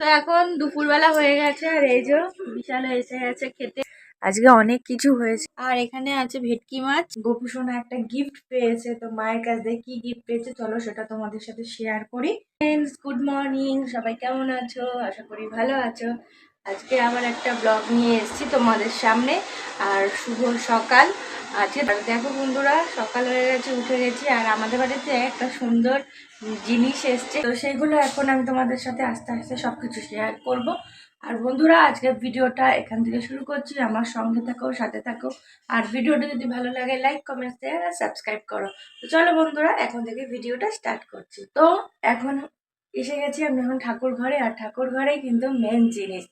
তো এখন দুপুরবেলা হয়ে গেছে আর এই যে বিশাল এসে গেছে খেতে। আজকে অনেক কিছু হয়েছে। আর এখানে আছে ভেটকি মাছ। গোপু সোনা একটা গিফট পেয়েছে তো মায়ের কাছ থেকে কি গিফট পেয়েছে চলো সেটা তোমাদের সাথে শেয়ার করি। ফ্রেন্ডস গুড মর্নিং সবাই কেমন আছো? আশা করি ভালো আছো। আজকে আবার একটা ব্লগ নিয়ে এসেছি তোমাদের সামনে। আর শুভ সকাল। আজকে দেখো বন্ধুরা, সকাল হয়ে গেছে, উঠে গেছি। আর আমাদের বাড়িতে একটা সুন্দর জিনিস এসছে। তো সেইগুলো এখন আমি তোমাদের সাথে আস্তে আস্তে সব কিছু শেয়ার করব। আর বন্ধুরা আজকের ভিডিওটা এখান থেকে শুরু করছি। আমার সঙ্গে থাকো, সাথে থাকো। আর ভিডিওটা যদি ভালো লাগে লাইক কমেন্ট শেয়ার আর সাবস্ক্রাইব করো। তো চলো বন্ধুরা, এখন থেকে ভিডিওটা স্টার্ট করছি। তো এখন এসে গেছি আমি এখন ঠাকুর ঘরে। আর ঠাকুর ঘরেই কিন্তু মেন জিনিস।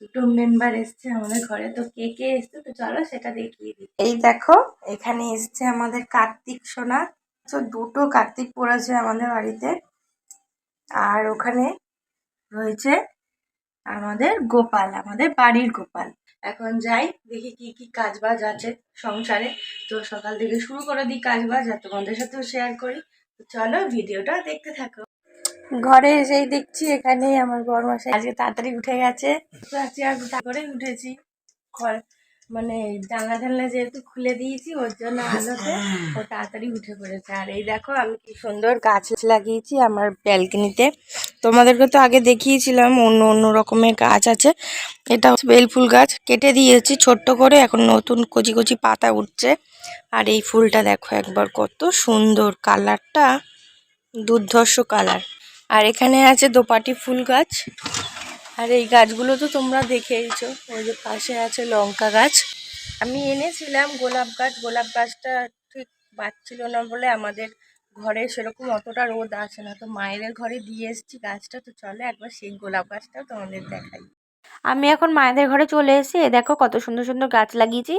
দুটো মেম্বার এসছে আমাদের ঘরে। তো কে কে এসছে তো চলো সেটা দেখিয়ে দিই। এই দেখো, এখানে এসছে আমাদের কার্তিক সোনা। তো দুটো কার্তিক পড়েছে আমাদের বাড়িতে। আর ওখানে রয়েছে আমাদের গোপাল, আমাদের বাড়ির গোপাল। এখন যাই, দেখি কি কি কাজ বাজ আছে সংসারে। তো সকাল থেকে শুরু করে দিই কাজ বাজ আর তোমাদের সাথেও শেয়ার করি। তো চলো ভিডিওটা দেখতে থাকো। ঘরে এসেই দেখছি এখানে আমার বড় মশাই আজকে তাড়াতাড়ি উঠে গেছে। আজকে উঠেছি। ঘর মানে জানলা জানলা যেহেতু খুলে দিয়েছি, ওর জন্য আলোতে ও তাড়াতাড়ি উঠে পড়েছে। আর এই দেখো, আমি কি সুন্দর গাছ লাগিয়েছি আমার ব্যালকনিতে। তোমাদেরকে তো আগে দেখিয়েছিলাম, অন্য অন্য রকমের গাছ আছে। এটা হচ্ছে বেলফুল গাছ। কেটে দিয়েছি ছোট্ট করে, এখন নতুন কচি কচি পাতা উঠছে। আর এই ফুলটা দেখো একবার কত সুন্দর কালারটা দুর্ধর্ষ কালার আর এখানে আছে দোপাটি ফুল গাছ। আর এই গাছগুলো তো তোমরা দেখেইছো। ওই যে পাশে আছে লঙ্কা গাছ। আমি এনেছিলাম গোলাপ গাছ। গোলাপ গাছটা ঠিক বাঁচছিল না বলে আমাদের ঘরে সেরকম অতটা রোদ আসে না। তো মায়েদের ঘরে দিয়ে এসেছি গাছটা। তো চলে একবার সেই গোলাপ গাছটাও তোমাদের দেখাই। আমি এখন মায়েদের ঘরে চলে এসেছি এ দেখো কত সুন্দর সুন্দর গাছ লাগিয়েছি।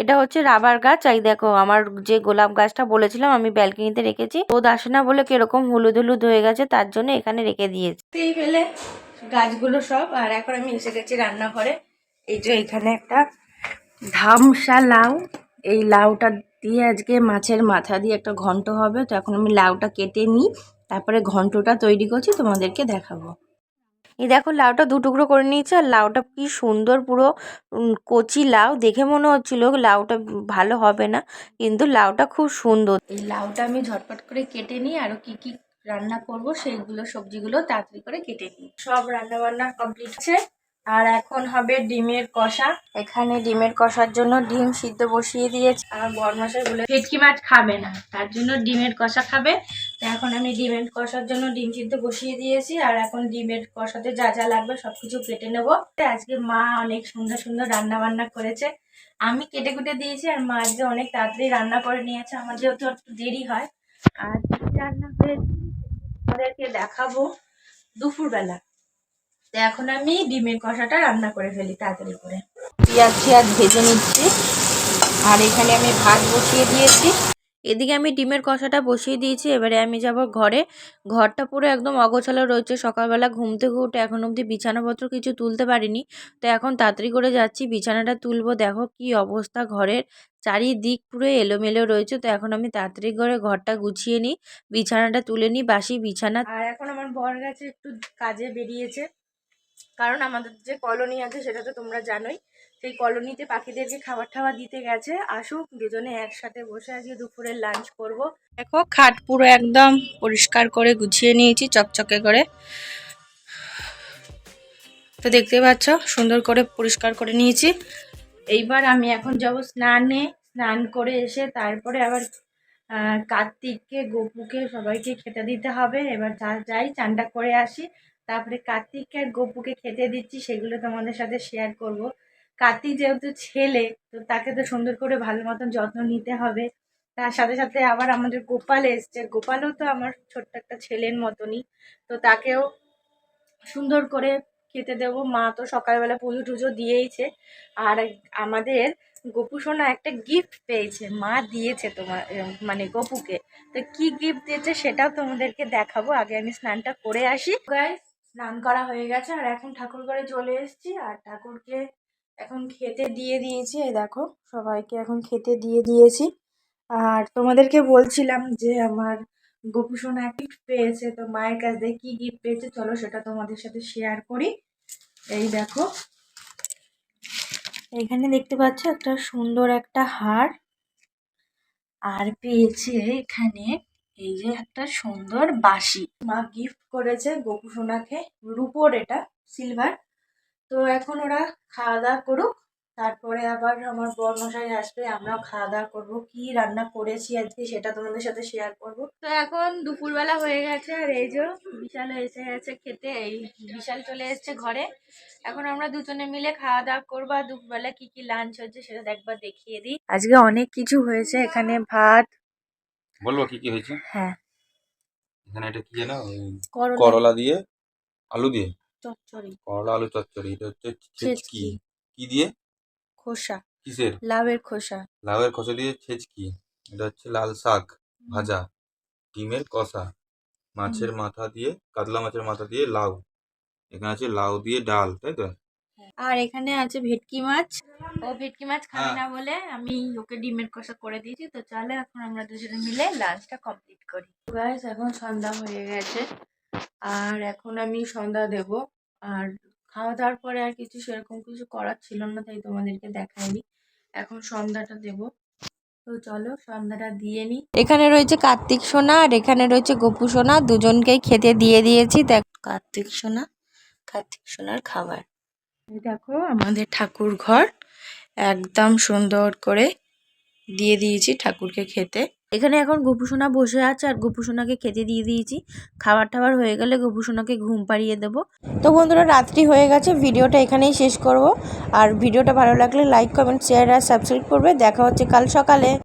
এটা হচ্ছে রাবার গাছ। এই দেখো আমার যে গোলাপ গাছটা বলেছিলাম আমি ব্যালকনিতে রেখেছি। রোদ আসে না বলে কীরকম হলুদ হলুদ হয়ে গেছে, তার জন্য এখানে রেখে দিয়েছি। এই ফেলে গাছগুলো সব, আর এখন আমি এসে গেছি রান্নাঘরে। এই যে এখানে একটা ধামসা লাউ। এই লাউটা দিয়ে আজকে মাছের মাথা দিয়ে একটা ঘন্ট হবে। তো এখন আমি লাউটা কেটে নিই, তারপরে ঘন্টটা তৈরি করছি, তোমাদেরকে দেখাবো। এই দেখো লাউটা দু টুকরো করে নিয়েছে আর লাউটা কি সুন্দর পুরো কচি লাউ। দেখে মনে হচ্ছিল লাউটা ভালো হবে না, কিন্তু লাউটা খুব সুন্দর। এই লাউটা আমি ঝটপট করে কেটে নিই আরও কি কি রান্না করব, সেইগুলো সবজিগুলো তাড়াতাড়ি করে কেটে নিই। সব রান্না বান্না কমপ্লিট আছে আর এখন হবে ডিমের কষা। এখানে ডিমের কষার জন্য ডিম সিদ্ধ বসিয়ে দিয়েছি। আর বরমাসাই বলে ভেটকি মাছ খাবে না, তার জন্য ডিমের কষা খাবে। তো এখন আমি ডিমের কষার জন্য ডিম সিদ্ধ বসিয়ে দিয়েছি, আর এখন ডিমের কষাতে যা যা লাগবে সব কিছু কেটে নেব। আজকে মা অনেক সুন্দর সুন্দর রান্না বান্না করেছে। আমি কেটে কুটে দিয়েছি, আর মা আজকে অনেক তাড়াতাড়ি রান্না করে নিয়েছে, আমার যেহেতু একটু দেরি হয়। আর রান্না হয়েছে আপনাদেরকে দেখাবো দুপুরবেলা। তো এখন আমি ডিমের কষাটা রান্না করে ফেলি তাড়াতাড়ি করে। পেঁয়াজ পেঁয়াজ ভেজে নিচ্ছি। আর এখানে আমি ভাত বসিয়ে দিয়েছি। এদিকে আমি ডিমের কষাটা বসিয়ে দিয়েছি। এবারে আমি যাব ঘরে। ঘরটা পুরো একদম অগোছালো রয়েছে। সকালবেলা ঘুম থেকে উঠে এখন অবধি বিছানাপত্র কিছু তুলতে পারিনি। তো এখন তাড়াতাড়ি করে যাচ্ছি। বিছানাটা তুলবো। দেখো কি অবস্থা ঘরের। চারিদিক পুরো এলোমেলো রয়েছে। তো এখন আমি তাড়াতাড়ি করে ঘরটা গুছিয়ে নিই। বিছানাটা তুলে নিই। বাসি বিছানা আর এখন আমার বর গেছে একটু কাজে বেরিয়েছে। কারণ আমাদের যে কলোনি আছে সেটা তো তোমরা জানোই। সেই কলোনিতে পাখিদেরকে খাবার টাবার দিতে গেছে। আসুক, দুজনে একসাথে বসে আজকে দুপুরের লাঞ্চ করব। দেখো, খাট পুরো একদম পরিষ্কার করে গুছিয়ে নিয়েছি, চকচকে করে। তো দেখতে পাচ্ছ, সুন্দর করে পরিষ্কার করে নিয়েছি। এইবার আমি এখন যাব স্নানে। স্নান করে এসে তারপরে আবার কার্তিককে, গপুকে সবাইকে খেতে দিতে হবে। এবার যা যাই, চানটা করে আসি। তারপরে কার্তিককে আর গপুকে খেতে দিচ্ছি, সেগুলো তোমাদের সাথে শেয়ার করব। কার্তিক যেহেতু ছেলে, তো তাকে তো সুন্দর করে ভালো মতন যত্ন নিতে হবে। তার সাথে সাথে আবার আমাদের গোপাল এসছে। গোপালও তো আমার ছোট্ট একটা ছেলের মতনই, তো তাকেও সুন্দর করে খেতে দেবো। মা তো সকালবেলা পুজো টুজো দিয়েইছে। আর আমাদের গপু সোনা একটা গিফট পেয়েছে। মা দিয়েছে তোমার মানে গপুকে। তো কি গিফট দিয়েছে সেটাও তোমাদেরকে দেখাবো। আগে আমি স্নানটা করে আসি। গাইস স্নান করা হয়ে গেছে, আর এখন ঠাকুর ঘরে চলে এসেছি, আর ঠাকুরকে এখন খেতে দিয়ে দিয়েছি, এই দেখো, সবাইকে এখন খেতে দিয়ে দিয়েছি। আর তোমাদেরকে বলছিলাম যে আমার গোপুসোনা গিফট পেয়েছে, তো মায়ের কাছ থেকে কি গিফট পেয়েছে, চলো সেটা তোমাদের সাথে শেয়ার করি। এই দেখো, এখানে দেখতে পাচ্ছ একটা সুন্দর একটা হার, আর পেয়েছে এখানে এই যে একটা সুন্দর বাঁশি। মা গিফট করেছে গোপু সোনাকে রূপোর এটা সিলভার তো এখন ওরা খাওয়া দাওয়া করুক, তারপরে আবার আমার বর্মশাই আসবে, আমরাও খাওয়া দাওয়া করব। কি রান্না করেছি আজকে সেটা তোমাদের সাথে শেয়ার করব। তো এখন দুপুরবেলা হয়ে গেছে, আর এই যে বিশাল এসে গেছে খেতে, এই বিশাল চলে এসেছে ঘরে। এখন আমরা দুজনে মিলে খাওয়া দাওয়া করব, আর দুপুরবেলা কি কি লাঞ্চ হচ্ছে সেটা একবার দেখিয়ে দিই। আজকে অনেক কিছু হয়েছে, এখানে ভাত বলব কি কি হয়েছে? হ্যাঁ। এখানে এটা কি ওই করলা। দিয়ে আলু দিয়ে? চচ্চড়ি। করলা আলু চচ্চড়ি। এটা হচ্ছে ছেচকি। কি দিয়ে? খোসা। কিসের? লাভের খোসা। লাউয়ের খোসা দিয়ে ছেচকি। এটা হচ্ছে লাল শাক ভাজা। ডিমের কষা। মাছের মাথা দিয়ে কাতলা মাছের মাথা দিয়ে লাউ। এখানে আছে লাউ দিয়ে ডাল তাই তো? আর এখানে আছে ভেটকি মাছ। ও ভেটকি মাছ খাবে হ্যাঁ। না বলে আমি ওকে ডিমের কষা করে দিয়েছি। তো চলে এখন আমরা দুজনে মিলে লাঞ্চটা কমপ্লিট করি। গাইস এখন সন্ধ্যা হয়ে গেছে। আর এখন আমি সন্ধ্যা দেব। আর খাওয়া দাওয়ার পরে আর কিছু সেরকম কিছু করার ছিল না তাই তোমাদেরকে দেখাইনি। এখন সন্ধ্যাটা দেব। তো চলো সন্ধ্যাটা দিয়ে নিই এখানে রয়েছে কার্তিক সোনা আর এখানে রয়েছে গপু সোনা। দুজনকেই খেতে দিয়ে দিয়েছি। দেখ কার্তিক সোনা কার্তিক সোনার খাবার। দেখো আমাদের ঠাকুর ঘর একদম সুন্দর করে দিয়ে দিয়েছি ঠাকুরকে খেতে। এখানে এখন গোপুসোনা বসে আছে আর গোপুসোনাকে খেতে দিয়ে দিয়েছি। খাবার টাবার হয়ে গেলে গোপুসোনাকে ঘুম পাড়িয়ে দেবো। তো বন্ধুরা, রাত্রি হয়ে গেছে, ভিডিওটা এখানেই শেষ করব। আর ভিডিওটা ভালো লাগলে লাইক কমেন্ট শেয়ার আর সাবস্ক্রাইব করবে। দেখা হচ্ছে কাল সকালে।